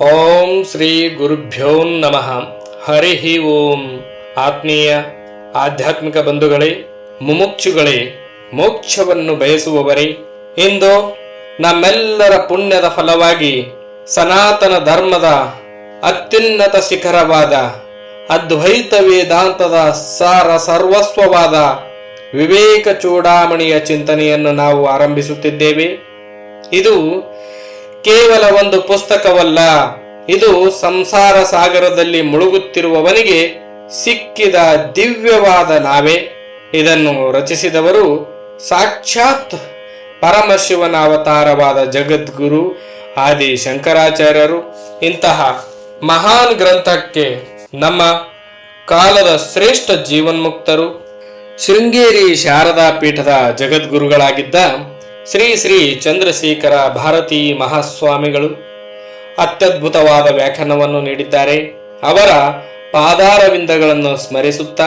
ಓಂ ಶ್ರೀ ಗುರುಭ್ಯೋ ನಮಃ. ಹರಿ ಓಂ. ಆತ್ಮೀಯ ಆಧ್ಯಾತ್ಮಿಕ ಬಂಧುಗಳೇ, ಮುಮುಕ್ಷುಗಳೇ, ಮೋಕ್ಷವನ್ನು ಬಯಸುವವರೇ, ಇಂದು ನಮ್ಮೆಲ್ಲರ ಪುಣ್ಯದ ಫಲವಾಗಿ ಸನಾತನ ಧರ್ಮದ ಅತ್ಯುನ್ನತ ಶಿಖರವಾದ ಅದ್ವೈತ ವೇದಾಂತದ ಸಾರ ಸರ್ವಸ್ವವಾದ ವಿವೇಕ ಚೂಡಾಮಣಿಯ ಚಿಂತನೆಯನ್ನು ನಾವು ಆರಂಭಿಸುತ್ತಿದ್ದೇವೆ. ಇದು ಕೇವಲ ಒಂದು ಪುಸ್ತಕವಲ್ಲ, ಇದು ಸಂಸಾರ ಸಾಗರದಲ್ಲಿ ಮುಳುಗುತ್ತಿರುವವನಿಗೆ ಸಿಕ್ಕಿದ ದಿವ್ಯವಾದ ನಾವೇ. ಇದನ್ನು ರಚಿಸಿದವರು ಸಾಕ್ಷಾತ್ ಪರಮಶಿವನ ಅವತಾರವಾದ ಜಗದ್ಗುರು ಆದಿ ಶಂಕರಾಚಾರ್ಯರು ಇಂತಹ ಮಹಾನ್ ಗ್ರಂಥಕ್ಕೆ ನಮ್ಮ ಕಾಲದ ಶ್ರೇಷ್ಠ ಜೀವನ್ಮುಕ್ತರು ಶೃಂಗೇರಿ ಶಾರದಾ ಪೀಠದ ಜಗದ್ಗುರುಗಳಾಗಿದ್ದ ಶ್ರೀ ಶ್ರೀ ಚಂದ್ರಶೇಖರ ಭಾರತೀ ಮಹಾಸ್ವಾಮಿಗಳು ಅತ್ಯದ್ಭುತವಾದ ವ್ಯಾಖ್ಯಾನವನ್ನು ನೀಡಿದ್ದಾರೆ. ಅವರ ಪಾದಾರವಿಂದಗಳನ್ನು ಸ್ಮರಿಸುತ್ತಾ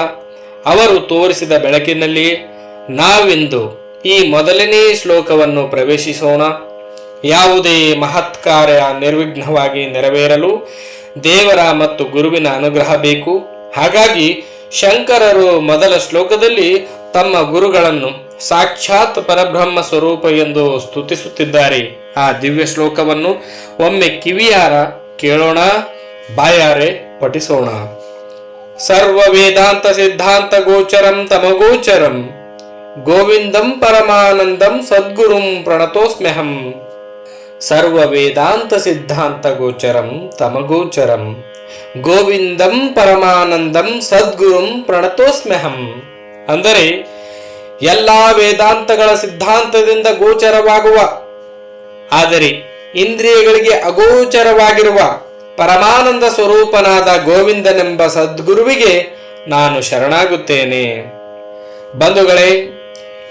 ಅವರು ತೋರಿಸಿದ ಬೆಳಕಿನಲ್ಲಿ ನಾವಿಂದು ಈ ಮೊದಲನೇ ಶ್ಲೋಕವನ್ನು ಪ್ರವೇಶಿಸೋಣ. ಯಾವುದೇ ಮಹತ್ ಕಾರ್ಯ ನಿರ್ವಿಘ್ನವಾಗಿ ನೆರವೇರಲು ದೇವರ ಮತ್ತು ಗುರುವಿನ ಅನುಗ್ರಹ ಬೇಕು. ಹಾಗಾಗಿ ಶಂಕರರು ಮೊದಲ ಶ್ಲೋಕದಲ್ಲಿ ತಮ್ಮ ಗುರುಗಳನ್ನು ಸಾಕ್ಷಾತ್ ಪರಬ್ರಹ್ಮ ಸ್ವರೂಪ ಎಂದು ಸ್ತುತಿಸುತ್ತಿದ್ದಾರೆ. ಆ ದಿವ್ಯ ಶ್ಲೋಕವನ್ನು ಒಮ್ಮೆ ಕಿವಿಯಾರ ಕೇಳೋಣ, ಬಾಯಾರೆ ಪಠಿಸೋಣ. ಸರ್ವ ವೇದಾಂತ ಸಿದ್ಧಾಂತ ಗೋಚರಂ ತಮಗೋಚರಂ, ಗೋವಿಂದಂ ಪರಮಾನಂದಂ ಸದ್ಗುರುಂ ಪ್ರಣತೋಸ್ಮ್ಯಹಂ. ಸರ್ವ ವೇದಾಂತ ಸಿದ್ಧಾಂತ ಗೋಚರಂ ತಮಗೋಚರಂ, ಗೋವಿಂದಂ ಪರಮಾನಂದಂ ಸದ್ಗುರುಂ ಪ್ರಣತೋಸ್ಮ್ಯಹಂ. ಅಂದರೆ ಎಲ್ಲಾ ವೇದಾಂತಗಳ ಸಿದ್ಧಾಂತದಿಂದ ಗೋಚರವಾಗುವ. ಆದರೆ ಇಂದ್ರಿಯಗಳಿಗೆ ಅಗೋಚರವಾಗಿರುವ ಪರಮಾನಂದ ಸ್ವರೂಪನಾದ ಗೋವಿಂದನೆಂಬ ಸದ್ಗುರುವಿಗೆ ನಾನು ಶರಣಾಗುತ್ತೇನೆ. ಬಂಧುಗಳೇ,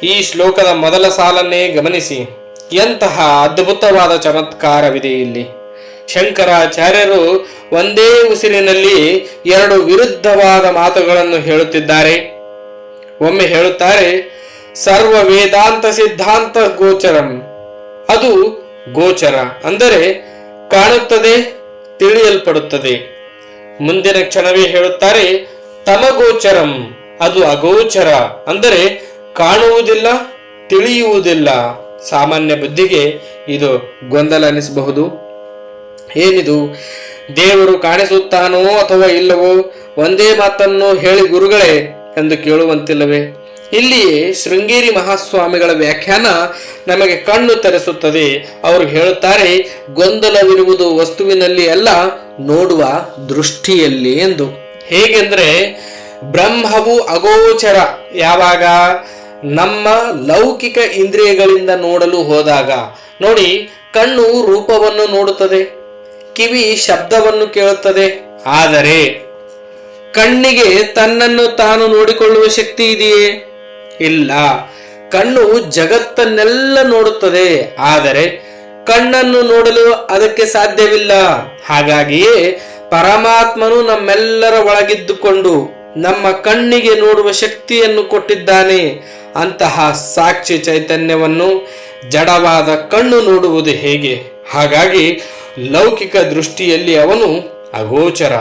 ಈ ಶ್ಲೋಕದ ಮೊದಲ ಸಾಲನ್ನೇ ಗಮನಿಸಿ. ಎಂತಹ ಅದ್ಭುತವಾದ ಚಮತ್ಕಾರವಿದೆ ಇಲ್ಲಿ. ಶಂಕರಾಚಾರ್ಯರು ಒಂದೇ ಉಸಿರಿನಲ್ಲಿ ಎರಡು ವಿರುದ್ಧವಾದ ಮಾತುಗಳನ್ನು ಹೇಳುತ್ತಿದ್ದಾರೆ. ಒಮ್ಮೆ ಹೇಳುತ್ತಾರೆ, ಸರ್ವ ವೇದಾಂತ ಸಿದ್ಧಾಂತ ಗೋಚರಂ. ಅದು ಗೋಚರ ಅಂದರೆ ಕಾಣುತ್ತದೆ, ತಿಳಿಯಲ್ಪಡುತ್ತದೆ. ಮುಂದಿನ ಕ್ಷಣವೇ ಹೇಳುತ್ತಾರೆ, ತಮಗೋಚರಂ. ಅದು ಅಗೋಚರ ಅಂದರೆ ಕಾಣುವುದಿಲ್ಲ, ತಿಳಿಯುವುದಿಲ್ಲ. ಸಾಮಾನ್ಯ ಬುದ್ಧಿಗೆ ಇದು ಗೊಂದಲ ಅನಿಸಬಹುದು ಏನಿದು? ದೇವರು ಕಾಣಿಸುತ್ತಾನೋ ಅಥವಾ ಇಲ್ಲವೋ ಒಂದೇ ಮಾತನ್ನು ಹೇಳಿ ಗುರುಗಳೇ ಎಂದು ಕೇಳುವಂತಿಲ್ಲವೇ? ಇಲ್ಲಿಯೇ ಶೃಂಗೇರಿ ಮಹಾಸ್ವಾಮಿಗಳ ವ್ಯಾಖ್ಯಾನ ನಮಗೆ ಕಣ್ಣು ತರಿಸುತ್ತದೆ. ಅವರು ಹೇಳುತ್ತಾರೆ, ಗೊಂದಲವಿರುವುದು ವಸ್ತುವಿನಲ್ಲಿ ಅಲ್ಲ, ನೋಡುವ ದೃಷ್ಟಿಯಲ್ಲಿ ಎಂದು. ಹೇಗೆಂದ್ರೆ, ಬ್ರಹ್ಮವು ಅಗೋಚರ ಯಾವಾಗ? ನಮ್ಮ ಲೌಕಿಕ ಇಂದ್ರಿಯಗಳಿಂದ ನೋಡಲು ಹೋದಾಗ. ನೋಡಿ, ಕಣ್ಣು ರೂಪವನ್ನು ನೋಡುತ್ತದೆ, ಕಿವಿ ಶಬ್ದವನ್ನು ಕೇಳುತ್ತದೆ. ಆದರೆ ಕಣ್ಣಿಗೆ ತನ್ನನ್ನು ತಾನು ನೋಡಿಕೊಳ್ಳುವ ಶಕ್ತಿ ಇದೆಯೇ? ಇಲ್ಲ. ಕಣ್ಣು ಜಗತ್ತನ್ನೆಲ್ಲ ನೋಡುತ್ತದೆ. ಆದರೆ ಕಣ್ಣನ್ನು ನೋಡಲು ಅದಕ್ಕೆ ಸಾಧ್ಯವಿಲ್ಲ. ಹಾಗಾಗಿಯೇ ಪರಮಾತ್ಮನು ನಮ್ಮೆಲ್ಲರ ಒಳಗಿದ್ದುಕೊಂಡು ನಮ್ಮ ಕಣ್ಣಿಗೆ ನೋಡುವ ಶಕ್ತಿಯನ್ನು ಕೊಟ್ಟಿದ್ದಾನೆ. ಅಂತಹ ಸಾಕ್ಷಿ ಚೈತನ್ಯವನ್ನು ಜಡವಾದ ಕಣ್ಣು ನೋಡುವುದು ಹೇಗೆ? ಹಾಗಾಗಿ ಲೌಕಿಕ ದೃಷ್ಟಿಯಲ್ಲಿ ಅವನು ಅಗೋಚರ.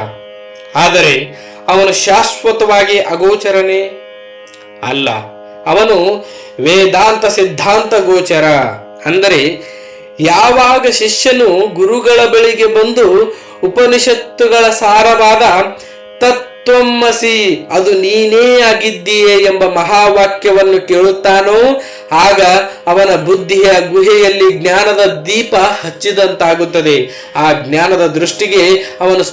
ಆದರೆ ಅವನು ಶಾಶ್ವತವಾಗಿ ಅಗೋಚರನೇ ಅಲ್ಲ. ಅವನು ವೇದಾಂತ ಸಿದ್ಧಾಂತ ಗೋಚರ. ಅಂದರೆ, ಯಾವಾಗ ಶಿಷ್ಯನು ಗುರುಗಳ ಬಳಿಗೆ ಬಂದು ಉಪನಿಷತ್ತುಗಳ ಸಾರವಾದ ತತ್ವಮ್ಮಸಿ ಅದು ನೀನೇ ಆಗಿದ್ದೀಯೇ ಎಂಬ ಮಹಾವಾಕ್ಯವನ್ನು ಕೇಳುತ್ತಾನೋ, ಆಗ ಅವನ ಬುದ್ಧಿಯ ಗುಹೆಯಲ್ಲಿ ಜ್ಞಾನದ ದೀಪ ಹಚ್ಚಿದಂತಾಗುತ್ತದೆ. ಆ ಜ್ಞಾನದ ದೃಷ್ಟಿಗೆ ಅವನು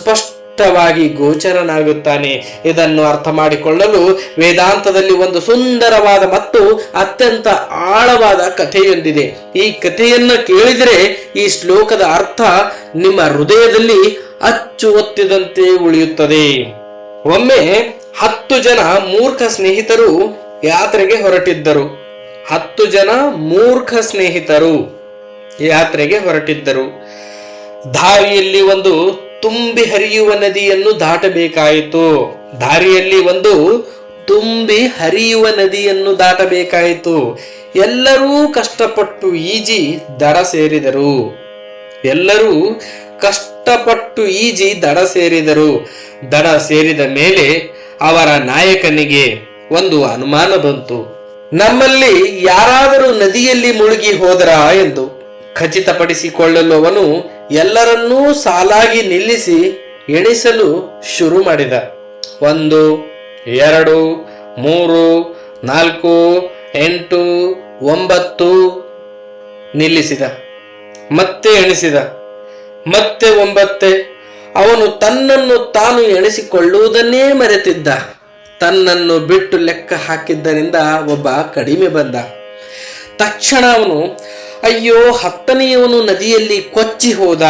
ಸ್ಪಷ್ಟವಾಗಿ ಗೋಚರನಾಗುತ್ತಾನೆ. ಇದನ್ನು ಅರ್ಥ ಮಾಡಿಕೊಳ್ಳಲು ವೇದಾಂತದಲ್ಲಿ ಒಂದು ಸುಂದರವಾದ ಮತ್ತು ಅತ್ಯಂತ ಆಳವಾದ ಕಥೆಯೊಂದಿದೆ. ಈ ಕಥೆಯನ್ನು ಕೇಳಿದರೆ ಈ ಶ್ಲೋಕದ ಅರ್ಥ ನಿಮ್ಮ ಹೃದಯದಲ್ಲಿ ಅಚ್ಚು ಒತ್ತಿದಂತೆ ಉಳಿಯುತ್ತದೆ. ಒಮ್ಮೆ ಹತ್ತು ಜನ ಮೂರ್ಖ ಸ್ನೇಹಿತರು ಯಾತ್ರೆಗೆ ಹೊರಟಿದ್ದರು. ಹತ್ತು ಜನ ಮೂರ್ಖ ಸ್ನೇಹಿತರು ಯಾತ್ರೆಗೆ ಹೊರಟಿದ್ದರು. ದಾರಿಯಲ್ಲಿ ಒಂದು ತುಂಬಿ ಹರಿಯುವ ನದಿಯನ್ನು ದಾಟಬೇಕಾಯಿತು. ದಾರಿಯಲ್ಲಿ ಒಂದು ತುಂಬಿ ಹರಿಯುವ ನದಿಯನ್ನು ದಾಟಬೇಕಾಯಿತು. ಎಲ್ಲರೂ ಕಷ್ಟಪಟ್ಟು ಈಜಿ ದಡ ಸೇರಿದರು. ಎಲ್ಲರೂ ಕಷ್ಟಪಟ್ಟು ಈಜಿ ದಡ ಸೇರಿದರು. ದಡ ಸೇರಿದ ಮೇಲೆ ಅವರ ನಾಯಕನಿಗೆ ಒಂದು ಅನುಮಾನ ಬಂತು. ನಮ್ಮಲ್ಲಿ ಯಾರಾದರೂ ನದಿಯಲ್ಲಿ ಮುಳುಗಿ ಹೋದರಾ ಎಂದು ಖಚಿತಪಡಿಸಿಕೊಳ್ಳಲು ಅವನು ಎಲ್ಲರನ್ನೂ ಸಾಲಾಗಿ ನಿಲ್ಲಿಸಿ ಎಣಿಸಲು ಶುರು ಮಾಡಿದ. ಒಂದು, ಎರಡು, ಮೂರು, ನಾಲ್ಕು, ಎಂಟು, ಒಂಬತ್ತು ನಿಲ್ಲಿಸಿದ. ಮತ್ತೆ ಎಣಿಸಿದ. ಮತ್ತೆ ಒಂಬತ್ತೆ. ಅವನು ತನ್ನನ್ನು ತಾನು ಎಣಿಸಿಕೊಳ್ಳುವುದನ್ನೇ ಮರೆತಿದ್ದ. ತನ್ನನ್ನು ಬಿಟ್ಟು ಲೆಕ್ಕ ಹಾಕಿದ್ದರಿಂದ ಒಬ್ಬ ಕಡಿಮೆ ಬಂದ. ತಕ್ಷಣ ಅವನು ಅಯ್ಯೋ, ಹತ್ತನೆಯವನು ನದಿಯಲ್ಲಿ ಕೊಚ್ಚಿ ಹೋದ.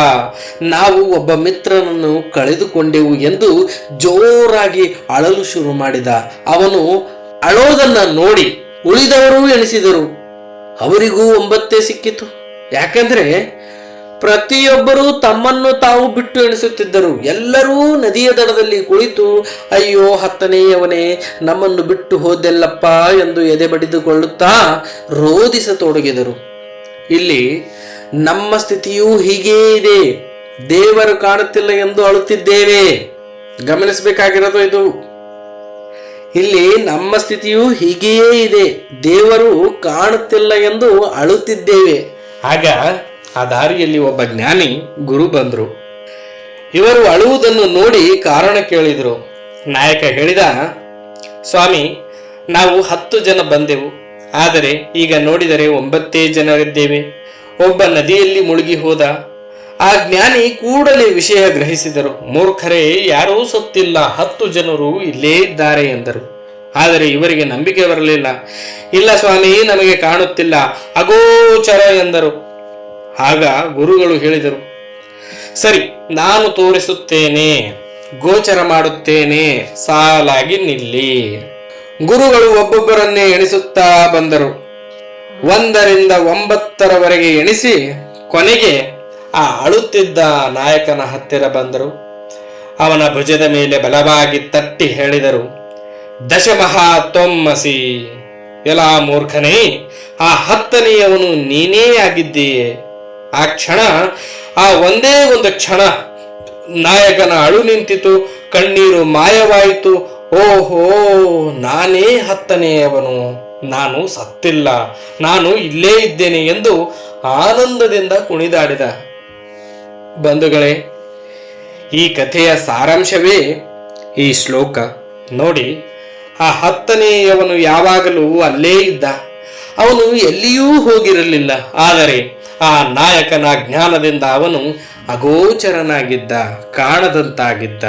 ನಾವು ಒಬ್ಬ ಮಿತ್ರನನ್ನು ಕಳೆದುಕೊಂಡೆವು ಎಂದು ಜೋರಾಗಿ ಅಳಲು ಶುರು ಮಾಡಿದ. ಅವನು ಅಳೋದನ್ನ ನೋಡಿ ಉಳಿದವರು ಎಣಿಸಿದರು. ಅವರಿಗೂ ಒಂಬತ್ತೇ ಸಿಕ್ಕಿತು. ಯಾಕಂದ್ರೆ ಪ್ರತಿಯೊಬ್ಬರೂ ತಮ್ಮನ್ನು ತಾವು ಬಿಟ್ಟು ಎಣಿಸುತ್ತಿದ್ದರು. ಎಲ್ಲರೂ ನದಿಯ ದಡದಲ್ಲಿ ಕುಳಿತು, ಅಯ್ಯೋ, ಹತ್ತನೆಯವನೇ, ನಮ್ಮನ್ನು ಬಿಟ್ಟು ಹೋದೆಲ್ಲಪ್ಪ ಎಂದು ಎದೆ ಬಡಿದುಕೊಳ್ಳುತ್ತಾ ರೋಧಿಸತೊಡಗಿದರು. ಇಲ್ಲಿ ನಮ್ಮ ಸ್ಥಿತಿಯೂ ಹೀಗೇ ಇದೆ. ದೇವರು ಕಾಣುತ್ತಿಲ್ಲ ಎಂದು ಅಳುತ್ತಿದ್ದೇವೆ. ಗಮನಿಸಬೇಕಾಗಿರೋದು ಇದು. ಇಲ್ಲಿ ನಮ್ಮ ಸ್ಥಿತಿಯು ಹೀಗೆಯೇ ಇದೆ. ದೇವರು ಕಾಣುತ್ತಿಲ್ಲ ಎಂದು ಅಳುತ್ತಿದ್ದೇವೆ. ಆಗ ಆ ದಾರಿಯಲ್ಲಿ ಒಬ್ಬ ಜ್ಞಾನಿ ಗುರು ಬಂದರು. ಇವರು ಅಳುವುದನ್ನು ನೋಡಿ ಕಾರಣ ಕೇಳಿದರು. ನಾಯಕ ಹೇಳಿದ, ಸ್ವಾಮಿ, ನಾವು ಹತ್ತು ಜನ ಬಂದೆವು. ಆದರೆ ಈಗ ನೋಡಿದರೆ ಒಂಬತ್ತೇ ಜನರಿದ್ದೇವೆ. ಒಬ್ಬ ನದಿಯಲ್ಲಿ ಮುಳುಗಿ ಹೋದ. ಆ ಜ್ಞಾನಿ ಕೂಡಲೇ ವಿಷಯ ಗ್ರಹಿಸಿದರು. ಮೂರ್ಖರೇ, ಯಾರೂ ಸತ್ತಿಲ್ಲ. ಹತ್ತು ಜನರು ಇಲ್ಲೇ ಇದ್ದಾರೆ ಎಂದರು. ಆದರೆ ಇವರಿಗೆ ನಂಬಿಕೆ ಬರಲಿಲ್ಲ. ಇಲ್ಲ ಸ್ವಾಮಿ, ನಮಗೆ ಕಾಣುತ್ತಿಲ್ಲ. ಅಗೋಚರ ಎಂದರು. ಆಗ ಗುರುಗಳು ಹೇಳಿದರು, ಸರಿ, ನಾನು ತೋರಿಸುತ್ತೇನೆ. ಗೋಚರ ಮಾಡುತ್ತೇನೆ. ಸಾಲಾಗಿ ನಿಲ್ಲಿ. ಗುರುಗಳು ಒಬ್ಬೊಬ್ಬರನ್ನೇ ಎಣಿಸುತ್ತಾ ಬಂದರು. ಒಂದರಿಂದ ಒಂಬತ್ತರವರೆಗೆ ಎಣಿಸಿ ಕೊನೆಗೆ ಆ ಅಳುತ್ತಿದ್ದ ನಾಯಕನ ಹತ್ತಿರ ಬಂದರು. ಅವನ ಭುಜದ ಮೇಲೆ ಬಲವಾಗಿ ತಟ್ಟಿ ಹೇಳಿದರು, ದಶಮಹಾ ತೊಮ್ಮಸಿ ಎಲಾ ಮೂರ್ಖನೇ, ಆ ಹತ್ತನೆಯವನು ನೀನೇ ಆಗಿದ್ದೀಯೆ. ಆ ಕ್ಷಣ, ಆ ಒಂದೇ ಒಂದು ಕ್ಷಣ, ನಾಯಕನ ಅಳು ನಿಂತಿತು, ಕಣ್ಣೀರು ಮಾಯವಾಯಿತು ಓಹೋ, ನಾನೇ ಹತ್ತನೆಯವನು ನಾನು ಸತ್ತಿಲ್ಲ. ನಾನು ಇಲ್ಲೇ ಇದ್ದೇನೆ ಎಂದು ಆನಂದದಿಂದ ಕುಣಿದಾಡಿದ. ಬಂಧುಗಳೇ, ಈ ಕಥೆಯ ಸಾರಾಂಶವೇ ಈ ಶ್ಲೋಕ. ನೋಡಿ, ಆ ಹತ್ತನೆಯವನು ಯಾವಾಗಲೂ ಅಲ್ಲೇ ಇದ್ದ. ಅವನು ಎಲ್ಲಿಯೂ ಹೋಗಿರಲಿಲ್ಲ. ಆದರೆ ಆ ನಾಯಕನ ಜ್ಞಾನದಿಂದ ಅವನು ಅಗೋಚರನಾಗಿದ್ದ, ಕಾಣದಂತಾಗಿದ್ದ.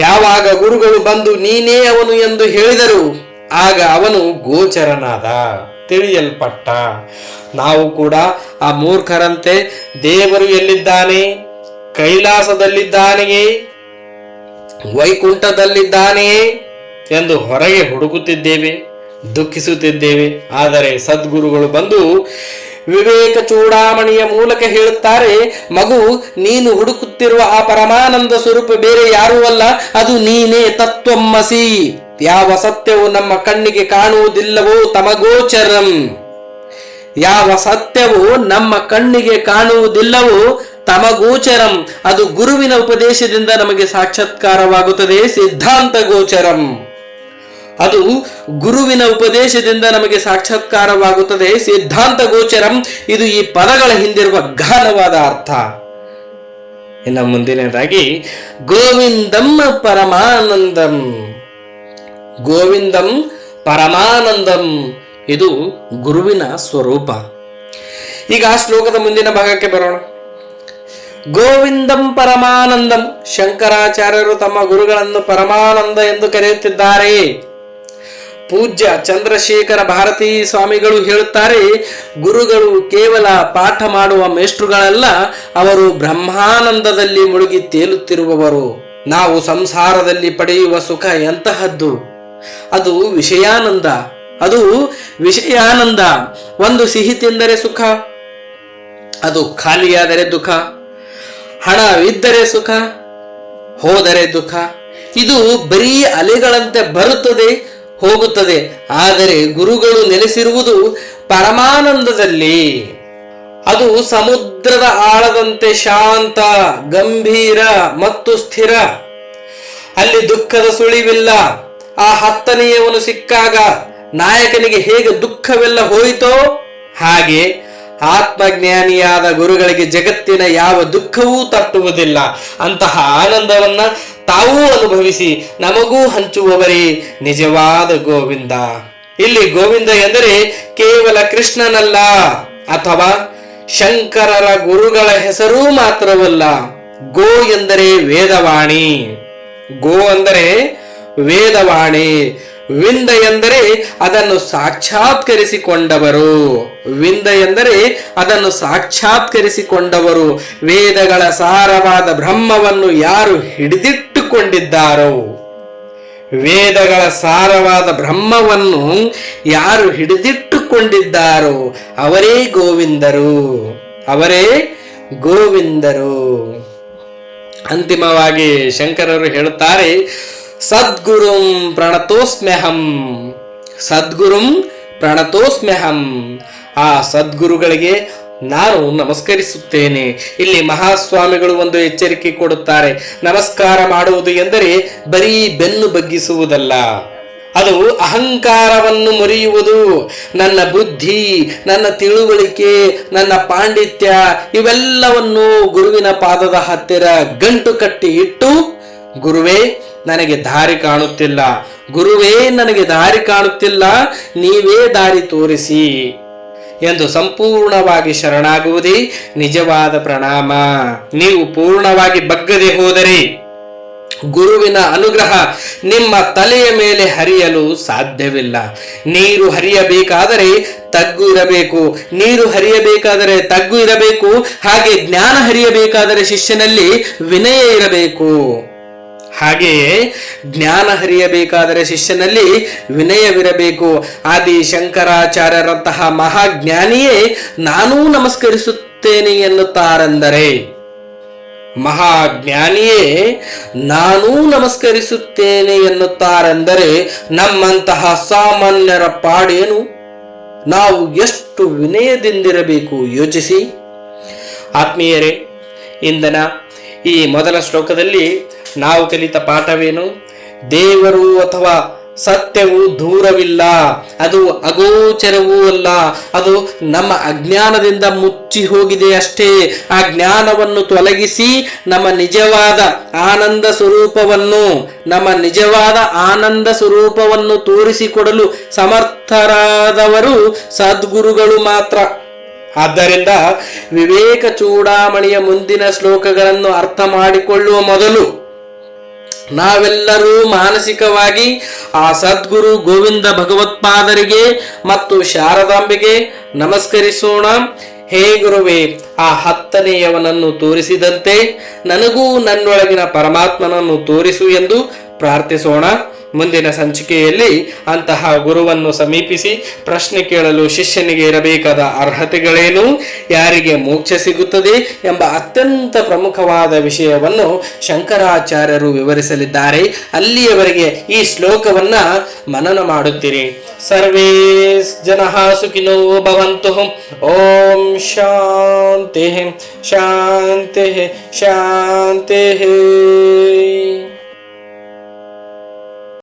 ಯಾವಾಗ ಗುರುಗಳು ಬಂದು, ನೀನೇ ಅವನು ಎಂದು ಹೇಳಿದರು, ಆಗ ಅವನು ಗೋಚರನಾದ, ತಿಳಿಯಲ್ಪಟ್ಟ. ನಾವು ಕೂಡ ಆ ಮೂರ್ಖರಂತೆ ದೇವರು ಎಲ್ಲಿದ್ದಾನೆ? ಕೈಲಾಸದಲ್ಲಿದ್ದಾನೆಯೇ? ವೈಕುಂಠದಲ್ಲಿದ್ದಾನೆಯೇ ಎಂದು ಹೊರಗೆ ಹುಡುಕುತ್ತಿದ್ದೇವೆ, ದುಃಖಿಸುತ್ತಿದ್ದೇವೆ. ಆದರೆ ಸದ್ಗುರುಗಳು ಬಂದು ವಿವೇಕ ಚೂಡಾಮಣಿಯ ಮೂಲಕ ಹೇಳುತ್ತಾರೆ, ಮಗು, ನೀನು ಹುಡುಕುತ್ತಿರುವ ಆ ಪರಮಾನಂದ ಸ್ವರೂಪ ಬೇರೆ ಯಾರೂ ಅಲ್ಲ, ಅದು ನೀನೇ ತತ್ವಮ್ಮಸಿ ಯಾವ ಸತ್ಯವು ನಮ್ಮ ಕಣ್ಣಿಗೆ ಕಾಣುವುದಿಲ್ಲವೋ ತಮಗೋಚರಂ. ಯಾವ ಸತ್ಯವು ನಮ್ಮ ಕಣ್ಣಿಗೆ ಕಾಣುವುದಿಲ್ಲವೋ ತಮಗೋಚರಂ. ಅದು ಗುರುವಿನ ಉಪದೇಶದಿಂದ ನಮಗೆ ಸಾಕ್ಷಾತ್ಕಾರವಾಗುತ್ತದೆ ಸಿದ್ಧಾಂತ ಗೋಚರಂ ಅದು ಗುರುವಿನ ಉಪದೇಶದಿಂದ ನಮಗೆ ಸಾಕ್ಷಾತ್ಕಾರವಾಗುತ್ತದೆ. ಸಿದ್ಧಾಂತ ಗೋಚರಂ. ಇದು ಈ ಪದಗಳ ಹಿಂದಿರುವ ಗಾಢವಾದ ಅರ್ಥ. ಇನ್ನು ಮುಂದಿನದಾಗಿ, ಗೋವಿಂದಂ ಪರಮಾನಂದಂ. ಗೋವಿಂದಂ ಪರಮಾನಂದಂ. ಇದು ಗುರುವಿನ ಸ್ವರೂಪ. ಈಗ ಆ ಶ್ಲೋಕದ ಮುಂದಿನ ಭಾಗಕ್ಕೆ ಬರೋಣ. ಗೋವಿಂದಂ ಪರಮಾನಂದಂ. ಶಂಕರಾಚಾರ್ಯರು ತಮ್ಮ ಗುರುಗಳನ್ನು ಪರಮಾನಂದ ಎಂದು ಕರೆಯುತ್ತಿದ್ದಾರೆ. ಪೂಜ್ಯ ಚಂದ್ರಶೇಖರ ಭಾರತೀ ಸ್ವಾಮಿಗಳು ಹೇಳುತ್ತಾರೆ, ಗುರುಗಳು ಕೇವಲ ಪಾಠ ಮಾಡುವ ಮೇಷ್ಟ್ರುಗಳಲ್ಲ, ಅವರು ಬ್ರಹ್ಮಾನಂದದಲ್ಲಿ ಮುಳುಗಿ ತೇಲುತ್ತಿರುವವರು. ನಾವು ಸಂಸಾರದಲ್ಲಿ ಪಡೆಯುವ ಸುಖ ಎಂತಹದ್ದು? ಅದು ವಿಷಯಾನಂದ. ಅದು ವಿಷಯಾನಂದ. ಒಂದು ಸಿಹಿ ತಿಂದರೆ ಸುಖ, ಅದು ಖಾಲಿಯಾದರೆ ದುಃಖ. ಹಣವಿದ್ದರೆ ಸುಖ, ಹೋದರೆ ದುಃಖ. ಇದು ಬರೀ ಅಲೆಗಳಂತೆ ಬರುತ್ತದೆ ಹೋಗುತ್ತದೆ. ಆದರೆ ಗುರುಗಳು ನೆಲೆಸಿರುವುದು ಪರಮಾನಂದದಲ್ಲಿ. ಅದು ಸಮುದ್ರದ ಆಳದಂತೆ ಶಾಂತ, ಗಂಭೀರ ಮತ್ತು ಸ್ಥಿರ. ಅಲ್ಲಿ ದುಃಖದ ಸುಳಿವಿಲ್ಲ. ಆ ಹತ್ತನೆಯವನು ಸಿಕ್ಕಾಗ ನಾಯಕನಿಗೆ ಹೇಗೆ ದುಃಖವೆಲ್ಲ ಹೋಯಿತೋ ಹಾಗೆ ಆತ್ಮಜ್ಞಾನಿಯಾದ ಗುರುಗಳಿಗೆ ಜಗತ್ತಿನ ಯಾವ ದುಃಖವೂ ತಟ್ಟುವುದಿಲ್ಲ. ಅಂತಹ ಆನಂದವನ್ನ ತಾವೂ ಅನುಭವಿಸಿ ನಮಗೂ ಹಂಚುವವರೇ ನಿಜವಾದ ಗೋವಿಂದ. ಇಲ್ಲಿ ಗೋವಿಂದ ಎಂದರೆ ಕೇವಲ ಕೃಷ್ಣನಲ್ಲ, ಅಥವಾ ಶಂಕರರ ಗುರುಗಳ ಹೆಸರೂ ಮಾತ್ರವಲ್ಲ, ಗೋ ಎಂದರೆ ವೇದವಾಣಿ. ಗೋ ಅಂದರೆ ವೇದವಾಣಿ, ವಿಂದ ಎಂದರೆ ಅದನ್ನು ಸಾಕ್ಷಾತ್ಕರಿಸಿಕೊಂಡವರು. ವಿಂದ ಎಂದರೆ ಅದನ್ನು ಸಾಕ್ಷಾತ್ಕರಿಸಿಕೊಂಡವರು. ವೇದಗಳ ಸಾರವಾದ ಬ್ರಹ್ಮವನ್ನು ಯಾರು ಹಿಡಿದಿಟ್ಟುಕೊಂಡಿದ್ದಾರೋ ವೇದಗಳ ಸಾರವಾದ ಬ್ರಹ್ಮವನ್ನು ಯಾರು ಹಿಡಿದಿಟ್ಟುಕೊಂಡಿದ್ದಾರೋ? ಅವರೇ ಗೋವಿಂದರು. ಅವರೇ ಗೋವಿಂದರು. ಅಂತಿಮವಾಗಿ ಶಂಕರರು ಹೇಳುತ್ತಾರೆ, ಸದ್ಗುರುಂ ಪ್ರಣತೋಸ್ಮ್ಯಹಂ ಸದ್ಗುರುಂ ಪ್ರಣತೋಸ್ಮ್ಯಹಂ. ಆ ಸದ್ಗುರುಗಳಿಗೆ ನಾನು ನಮಸ್ಕರಿಸುತ್ತೇನೆ. ಇಲ್ಲಿ ಮಹಾಸ್ವಾಮಿಗಳು ಒಂದು ಎಚ್ಚರಿಕೆ ಕೊಡುತ್ತಾರೆ. ನಮಸ್ಕಾರ ಮಾಡುವುದು ಎಂದರೆ ಬರೀ ಬೆನ್ನು ಬಗ್ಗಿಸುವುದಲ್ಲ. ಅದು ಅಹಂಕಾರವನ್ನು ಮುರಿಯುವುದು. ನನ್ನ ಬುದ್ಧಿ, ನನ್ನ ತಿಳುವಳಿಕೆ, ನನ್ನ ಪಾಂಡಿತ್ಯ ಇವೆಲ್ಲವನ್ನು ಗುರುವಿನ ಪಾದದ ಹತ್ತಿರ ಗಂಟು ಕಟ್ಟಿ ಇಟ್ಟು, ಗುರುವೇ, ನನಗೆ ದಾರಿ ಕಾಣುತ್ತಿಲ್ಲ. ಗುರುವೇ, ನನಗೆ ದಾರಿ ಕಾಣುತ್ತಿಲ್ಲ. ನೀವೇ ದಾರಿ ತೋರಿಸಿ. ಎಂದು ಸಂಪೂರ್ಣವಾಗಿ ಶರಣಾಗುವುದೇ ನಿಜವಾದ ಪ್ರಣಾಮ. ನೀವು ಪೂರ್ಣವಾಗಿ ಬಗ್ಗದೆ ಹೋದರೆ ಗುರುವಿನ ಅನುಗ್ರಹ ನಿಮ್ಮ ತಲೆಯ ಮೇಲೆ ಹರಿಯಲು ಸಾಧ್ಯವಿಲ್ಲ. ನೀರು ಹರಿಯಬೇಕಾದರೆ ತಗ್ಗು ಇರಬೇಕು. ನೀರು ಹರಿಯಬೇಕಾದರೆ ತಗ್ಗು ಇರಬೇಕು. ಹಾಗೆ ಜ್ಞಾನ ಹರಿಯಬೇಕಾದರೆ ಶಿಷ್ಯನಲ್ಲಿ ವಿನಯ ಇರಬೇಕು. ಹಾಗೆಯೇ ಜ್ಞಾನ ಹರಿಯಬೇಕಾದರೆ ಶಿಷ್ಯನಲ್ಲಿ ವಿನಯವಿರಬೇಕು. ಆದಿ ಶಂಕರಾಚಾರ್ಯರಂತಹ ಮಹಾಜ್ಞಾನಿಯೇ ನಾನೂ ನಮಸ್ಕರಿಸುತ್ತೇನೆ ಎನ್ನುತ್ತಾರೆಂದರೆ. ಮಹಾಜ್ಞಾನಿಯೇ ನಾನೂ ನಮಸ್ಕರಿಸುತ್ತೇನೆ ಎನ್ನುತ್ತಾರೆಂದರೆ ನಮ್ಮಂತಹ ಸಾಮಾನ್ಯರ ಪಾಡೇನು? ನಾವು ಎಷ್ಟು ವಿನಯದಿಂದಿರಬೇಕು ಯೋಚಿಸಿ. ಆತ್ಮೀಯರೇ, ಇಂದನ ಈ ಮೊದಲ ಶ್ಲೋಕದಲ್ಲಿ ನಾವು ಕಲಿತ ಪಾಠವೇನು? ದೇವರು ಅಥವಾ ಸತ್ಯವು ದೂರವಿಲ್ಲ. ಅದು ಅಗೋಚರವೂ ಅಲ್ಲ. ಅದು ನಮ್ಮ ಅಜ್ಞಾನದಿಂದ ಮುಚ್ಚಿ ಹೋಗಿದೆ ಅಷ್ಟೇ. ಆ ಜ್ಞಾನವನ್ನು ತೊಲಗಿಸಿ ನಮ್ಮ ನಿಜವಾದ ಆನಂದ ಸ್ವರೂಪವನ್ನು, ನಮ್ಮ ನಿಜವಾದ ಆನಂದ ಸ್ವರೂಪವನ್ನು ತೋರಿಸಿಕೊಡಲು ಸಮರ್ಥರಾದವರು ಸದ್ಗುರುಗಳು ಮಾತ್ರ. ಆದ್ದರಿಂದ ವಿವೇಕ ಚೂಡಾಮಣಿಯ ಮುಂದಿನ ಶ್ಲೋಕಗಳನ್ನು ಅರ್ಥ ಮಾಡಿಕೊಳ್ಳುವ ಮೊದಲು ನಾವೆಲ್ಲರೂ ಮಾನಸಿಕವಾಗಿ ಆ ಸದ್ಗುರು ಗೋವಿಂದ ಭಗವತ್ಪಾದರಿಗೆ ಮತ್ತು ಶಾರದಾಂಬೆಗೆ ನಮಸ್ಕರಿಸೋಣ. ಹೇ ಗುರುವೇ, ಆ ಹತ್ತನೆಯವನನ್ನು ತೋರಿಸಿದಂತೆ ನನಗೂ ನನ್ನೊಳಗಿನ ಪರಮಾತ್ಮನನ್ನು ತೋರಿಸು ಎಂದು ಪ್ರಾರ್ಥಿಸೋಣ. ಮುಂದಿನ ಸಂಚಿಕೆಯಲ್ಲಿ ಅಂತಹ ಗುರುವನ್ನು ಸಮೀಪಿಸಿ ಪ್ರಶ್ನೆ ಕೇಳಲು ಶಿಷ್ಯನಿಗೆ ಇರಬೇಕಾದ ಅರ್ಹತೆಗಳೇನು, ಯಾರಿಗೆ ಮೋಕ್ಷ ಸಿಗುತ್ತದೆ ಎಂಬ ಅತ್ಯಂತ ಪ್ರಮುಖವಾದ ವಿಷಯವನ್ನು ಶಂಕರಾಚಾರ್ಯರು ವಿವರಿಸಲಿದ್ದಾರೆ. ಅಲ್ಲಿಯವರೆಗೆ ಈ ಶ್ಲೋಕವನ್ನ ಮನನ ಮಾಡುತ್ತೀರಿ. ಸರ್ವೇ ಜನ ಸುಖಿನೋ ಭವಂತು. ಓಂ ಶಾಂತಿ ಶಾಂತಿ ಶಾಂತಿ.